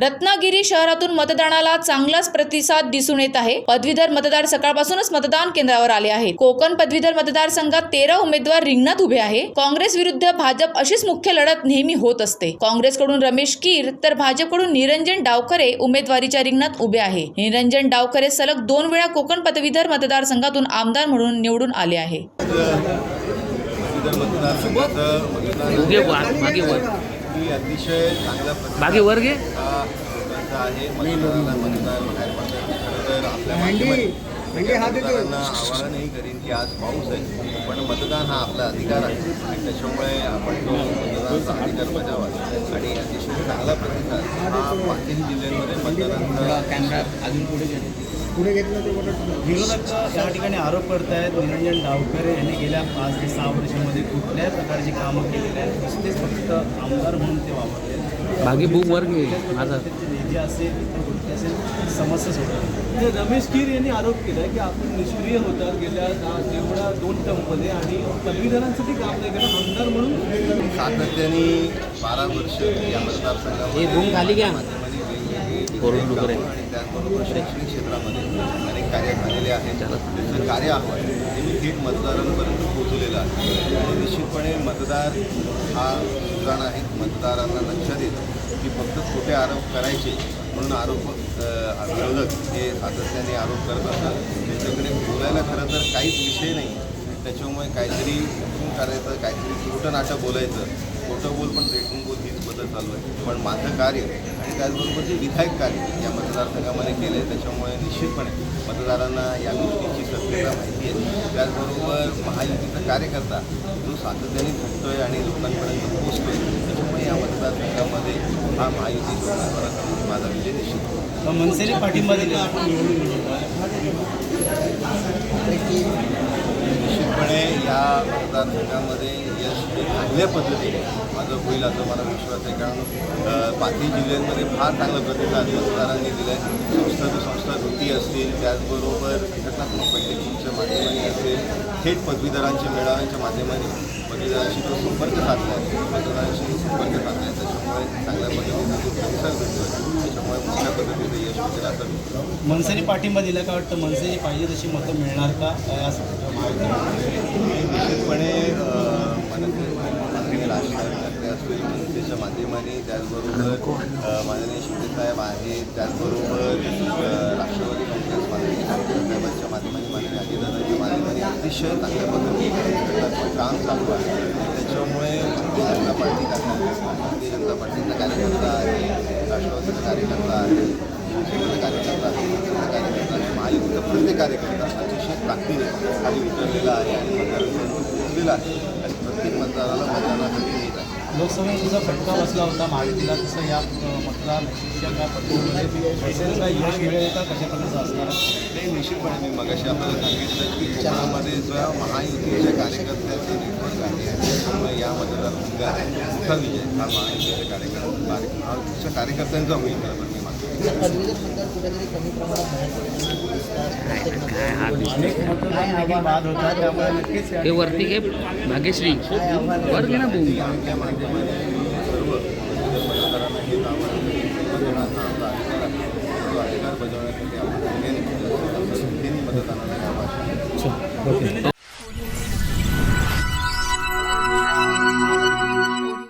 रत्नागिरी शहरातून मतदानाला चांगलाच प्रतिसाद दिसून येत आहे. पदवीधर मतदार सकाळपासूनच मतदान केंद्रावर आले आहेत कोकण पदवीधर मतदारसंघात तेरा उमेदवार रिंगणात उभे आहे. काँग्रेस विरुद्ध भाजप अशीच मुख्य लढत नेहमी होत असते. काँग्रेसकडून रमेश कीर तर भाजपकडून निरंजन डावखरे उमेदवारीच्या रिंगणात उभे आहे. निरंजन डावखरे सलग दोन वेळा कोकण पदवीधर मतदारसंघातून आमदार म्हणून निवडून आले आहे. मतदान ही अतिशय चांगल्या मागे वर घे. हा आहे आवाहनही करीन की आज पाऊस आहे पण मतदान हा आपला अधिकार आहे. आणि त्याच्यामुळे आपण तो मतदानाचा अधिकार बजावा. आणि अतिशय चांगला प्रतिसाद हा पाचही जिल्ह्यांमध्ये मतदारांचा कॅमेरा अजून पुढे घे विरोधक या ठिकाणी आरोप करत आहेत निरंजन डावकरे यांनी गेल्या पाच ते सहा वर्षामध्ये कुठल्याही प्रकारची कामं केलेली आहेत नुसतेच फक्त आमदार म्हणून ते वापरले मागे बुक वर घे माझा निधी असेल असेल समस्या सोडवल्या ते रमेश कीर यांनी आरोप केला की आपण निष्क्रिय होतात. गेल्या दहा एवढ्या दोन टर्ममध्ये आणि पदवीधरांसाठी काम नाही केलं आमदार म्हणून. सातत्याने बारा वर्ष या मतदारसंघामध्ये हे रूम खाली घ्या. वेगवेगळी शैक्षणिक क्षेत्रामध्ये अनेक कार्य झालेले आहेत त्याचं कार्य आव्हान हे मी थेट मतदारांपर्यंत पोहोचलेलं आहे. निश्चितपणे मतदार हा ठिकाण आहे मतदारांना लक्षात येतं की फक्त खोटे आरोप करायचे म्हणून आरोप विरोधक हे सातत्याने आरोप करत असतात. त्यांच्याकडे बोलायला खरं तर काहीच विषय नाही. त्याच्यामुळे काहीतरी हुकूम करायचं काहीतरी खोटं नाटक बोलायचं. खोटं बोल पण रेटून बोल हीच बदल चालू आहे. पण माझं कार्य आणि त्याचबरोबर जे विधायक कार्य या मतदारसंघामध्ये केलं आहे त्याच्यामुळे निश्चितपणे मतदारांना या गोष्टीची सत्यता माहिती आहे. त्याचबरोबर महायुतीचा कार्यकर्ता जो सातत्याने आहे आणि लोकांपर्यंत पोचतोय त्याच्यामुळे या मतदारसंघामध्ये हा महायुती माझा विजय निश्चित मनसेने पाठिंबा दिलेला ह्या या मतदारसंघामध्ये यश चांगल्या पद्धतीने माझं होईल असं मला विश्वास आहे. कारण बाकी जिल्ह्यांमध्ये फार चांगला प्रतिसाद मतदारांनी दिला आहे संस्था ते संस्था कृती असतील त्याचबरोबर घटनात्मक बैठकींच्या माध्यमाने असेल थेट पदवीधरांच्या मेळाव्यांच्या माध्यमाने पदवीधरांशी तो संपर्क साधला आहे. मतदारांशी संपर्क साधला आहे. त्याच्यामुळे चांगल्या पद्धतीचा जो प्रतिसाद भेटतो आहे त्याच्यामुळे मोठ्या पद्धतीचं यश मिळेल असा विश्वास आहे. मनसेने पाठिंबा दिला का वाटतं? मनसेने पाहिजे तशी मतं मिळणार का? निश्चितपणे माननीय राजकारण ठाकरे असतील मनसेच्या माध्यमाने त्याचबरोबर माननीय शिंदेसाहेब आहेत त्याचबरोबर राष्ट्रवादी काँग्रेस माननीय साहेबांच्या माध्यमाने माननीय अजितदादांच्या माध्यमाने अतिशय चांगल्या पद्धतीने काम चालू आहे. त्याच्यामुळे भारतीय जनता पार्टी कार्यकर्ता भारतीय जनता पार्टीचा कार्यकर्ता आहे राष्ट्रवादीचा कार्यकर्ता आहे. शिवसेनेचा कार्यकर्ता आहे कार्यकर्ता महायुक्त प्रत्येक कार्यकर्ता अतिशय ताकदीने खाली उतरलेला आहे आणि मतदारांना पोहोचलेला आहे. आणि प्रत्येक मतदाराला मतदानासाठी लोकसभेत तुझा फटका बसला होता महायुतीला तसं या मतदार मनसेला यश मिळेल का? कशा प्रकारचं असणार? ते निश्चितपणे मी मगाशी आपल्याला सांगितलं की कोकणामध्ये जो महायुतीच्या कार्यकर्त्याचे नेटवर्क आहे त्यामुळे या मतदारसंघात मोठा विजय हा महायुतीच्या कार्यकर्ता महायुतीच्या कार्यकर्त्यांचा होईल मी मानतो पदवीधर हे वरती घे भाग्यश्री वर घे ना बुक